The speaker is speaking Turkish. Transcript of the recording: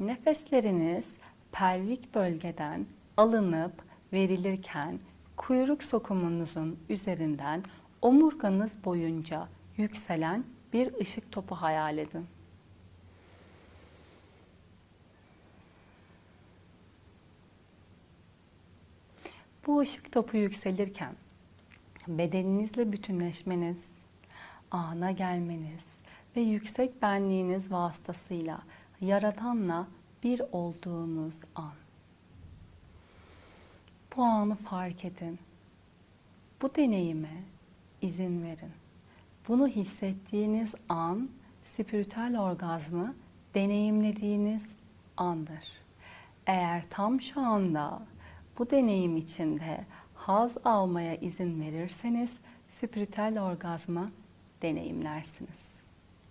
Nefesleriniz pelvik bölgeden alınıp verilirken kuyruk sokumunuzun üzerinden omurganız boyunca yükselen bir ışık topu hayal edin. Bu ışık topu yükselirken bedeninizle bütünleşmeniz, ana gelmeniz ve yüksek benliğiniz vasıtasıyla yaratanla bir olduğunuz an. Bu anı fark edin. Bu deneyime izin verin. Bunu hissettiğiniz an spiritüel orgazmı deneyimlediğiniz andır. Eğer tam şu anda bu deneyim içinde haz almaya izin verirseniz spiritüel orgazmı deneyimlersiniz.